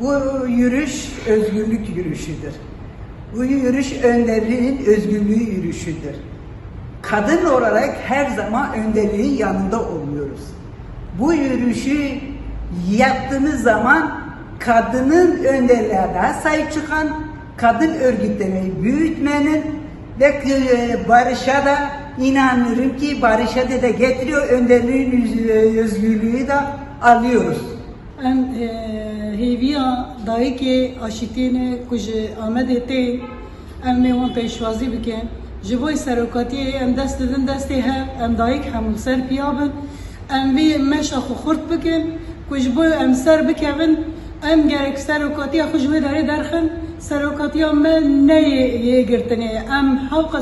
Bu yürüyüş özgürlük yürüyüşüdür. Bu yürüyüş önderliğin özgürlüğü yürüyüşüdür. Kadın olarak her zaman önderliğin yanında oluyoruz. Bu yürüyüşü yaptığımız zaman kadının önderliğine sahip çıkan, kadın örgütlerini büyütmenin ve e, barışa da inanıyorum ki barışa da, da getiriyor, önderliğin yüz- özgürlüğü de alıyoruz. دایکی آشیتین کج آمده تی ام میوان پیشوازی بکن. جبوی سروکاتی ام دست دن دستی ها. ام دایک همون سر پیابن ام وی مش اخو خورد بکن. کج بوی ام سر بکن ام گرک سروکاتی خوش داری درخن. سروکاتی ها من نیه گرتنه. ام حوق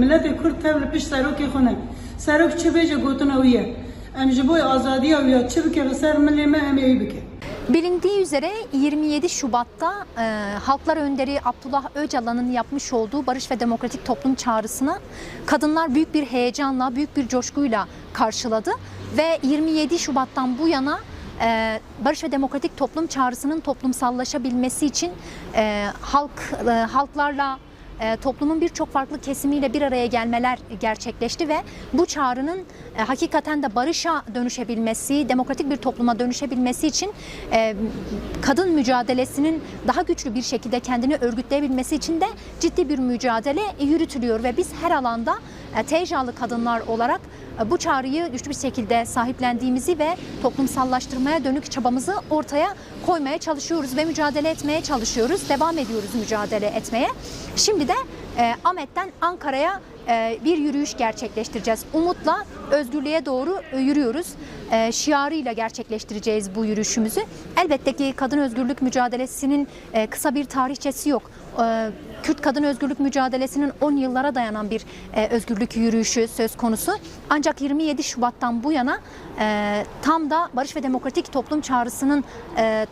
ملت کرد تبل پیش سروکی خونه. سروک چه بیجه گوتن اویه؟ ام جبوی آزادی اویه چه بکه سر ملی ما ام ای بکه. Bilindiği üzere 27 Şubat'ta e, Halklar Önderi Abdullah Öcalan'ın yapmış olduğu Barış ve Demokratik Toplum çağrısına kadınlar büyük bir heyecanla, büyük bir coşkuyla karşıladı ve 27 Şubat'tan bu yana e, Barış ve Demokratik Toplum çağrısının toplumsallaşabilmesi için e, halk e, halklarla e, toplumun birçok farklı kesimiyle bir araya gelmeler gerçekleşti ve bu çağrının e, hakikaten de barışa dönüşebilmesi, demokratik bir topluma dönüşebilmesi için e, kadın mücadelesinin daha güçlü bir şekilde kendini örgütleyebilmesi için de ciddi bir mücadele yürütülüyor ve biz her alanda e, kadınlar olarak bu çağrıyı güçlü bir şekilde sahiplendiğimizi ve toplumsallaştırmaya dönük çabamızı ortaya koymaya çalışıyoruz ve mücadele etmeye çalışıyoruz. Devam ediyoruz mücadele etmeye. Şimdi de e, Ahmet'ten Ankara'ya e, bir yürüyüş gerçekleştireceğiz. Umutla özgürlüğe doğru e, yürüyoruz. E, şiarıyla gerçekleştireceğiz bu yürüyüşümüzü. Elbette ki kadın özgürlük mücadelesinin e, kısa bir tarihçesi yok. E, Kürt kadın özgürlük mücadelesinin 10 yıllara dayanan bir e, özgürlük yürüyüşü söz konusu. Ancak 27 Şubat'tan bu yana tam da Barış ve Demokratik Toplum çağrısının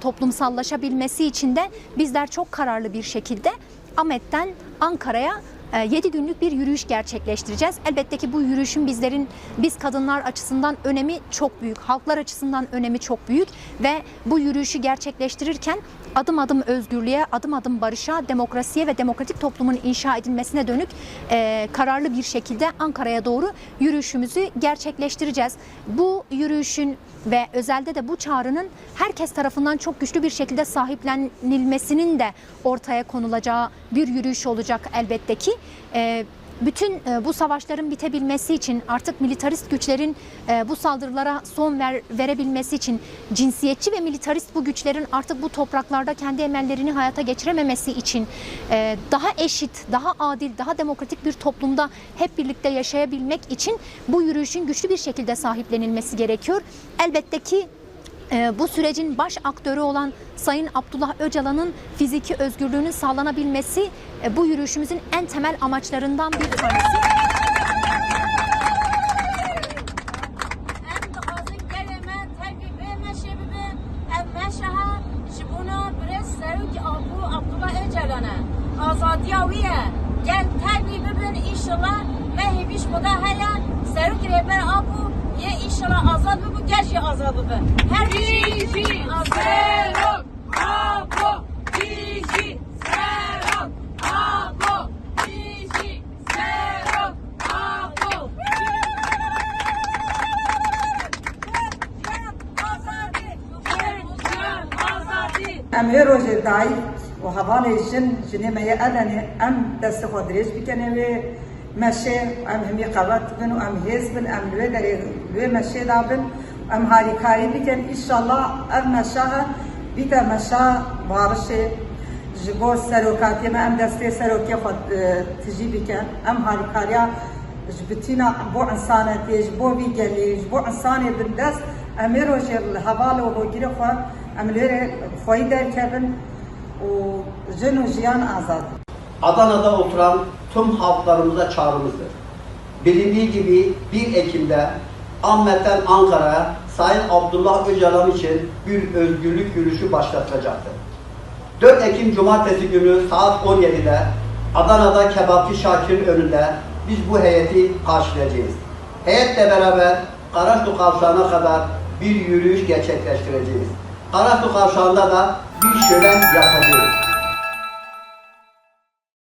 toplumsallaşabilmesi için de bizler çok kararlı bir şekilde Ahmet'ten Ankara'ya 7 günlük bir yürüyüş gerçekleştireceğiz. Elbette ki bu yürüyüşün bizlerin, biz kadınlar açısından önemi çok büyük, halklar açısından önemi çok büyük ve bu yürüyüşü gerçekleştirirken adım adım özgürlüğe, adım adım barışa, demokrasiye ve demokratik toplumun inşa edilmesine dönük e, kararlı bir şekilde Ankara'ya doğru yürüyüşümüzü gerçekleştireceğiz. Bu yürüyüşün ve özelde de bu çağrının herkes tarafından çok güçlü bir şekilde sahiplenilmesinin de ortaya konulacağı bir yürüyüş olacak elbette ki. E, bütün e, bu savaşların bitebilmesi için artık militarist güçlerin e, bu saldırılara son ver, verebilmesi için cinsiyetçi ve militarist bu güçlerin artık bu topraklarda kendi emellerini hayata geçirememesi için e, daha eşit, daha adil, daha demokratik bir toplumda hep birlikte yaşayabilmek için bu yürüyüşün güçlü bir şekilde sahiplenilmesi gerekiyor. Elbette ki bu sürecin baş aktörü olan Sayın Abdullah Öcalan'ın fiziki özgürlüğünün sağlanabilmesi e, bu yürüyüşümüzün en temel amaçlarından bir tanesi. em dixwazin gelê me tevkî vê meşê bibe ev meşeha ji bona azad mı bu? Her şey azadı be. Her şey Selam Abo Dişi Selam Abo Dişi Selam Abo امیر و جدای و هوان جن جنی میا ادنی ام دست خود ریش بکنه و مشه ام همی قوت بن و ام هیز بن ام لوی داری لوی مشه دابن ام هاری کاری بکن ایشالله ام مشه بیت مشه بارشه جبو سروکاتی ما ام دسته سروکی خود تجی بکن ام هاری کاریا جبتینا بو انسانتی جبو بیگلی جبو انسانی بندست ام هر روز الهوال و هوگیری خود Emirleri foyu derkebin o cin ve jiyan azad. Adana'da oturan tüm halklarımıza çağrımızdır. Bilindiği gibi 1 Ekim'de Ahmet'ten Ankara'ya Sayın Abdullah Öcalan için bir özgürlük yürüyüşü başlatılacaktır. 4 Ekim Cumartesi günü saat 17'de Adana'da Kebapçı Şakir'in önünde biz bu heyeti karşılayacağız. Heyetle beraber Karasu Kavşağı'na kadar bir yürüyüş gerçekleştireceğiz. Karasu kavşağında da bir şölen yapacağız.